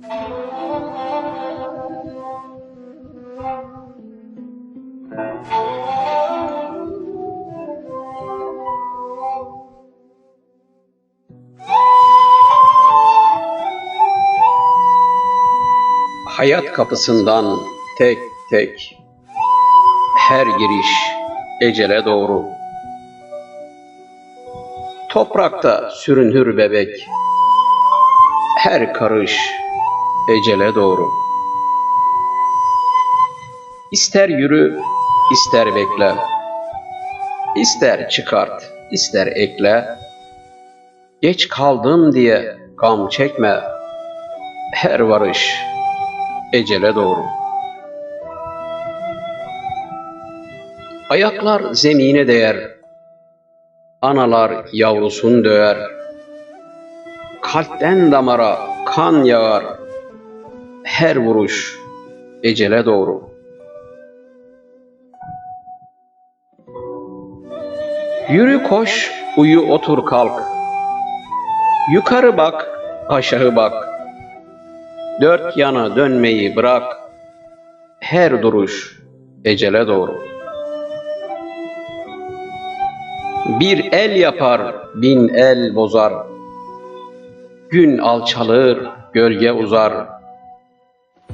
Hayat kapısından tek tek her giriş ecele doğru. Toprakta sürünür bebek her karış ecele doğru. İster yürü, ister bekle. İster çıkart, ister ekle. Geç kaldım diye gam çekme. Her varış ecele doğru. Ayaklar zemine değer, analar yavrusun döver. Kalpten damara kan yağar, her vuruş ecele doğru. Yürü koş, uyu otur kalk. Yukarı bak, aşağı bak. Dört yana dönmeyi bırak. Her duruş ecele doğru. Bir el yapar, bin el bozar. Gün alçalır, gölge uzar.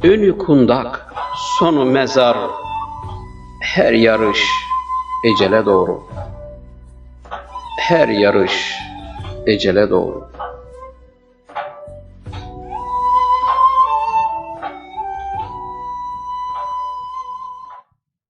Önü kundak, sonu mezar. Her yarış ecele doğru. Her yarış ecele doğru.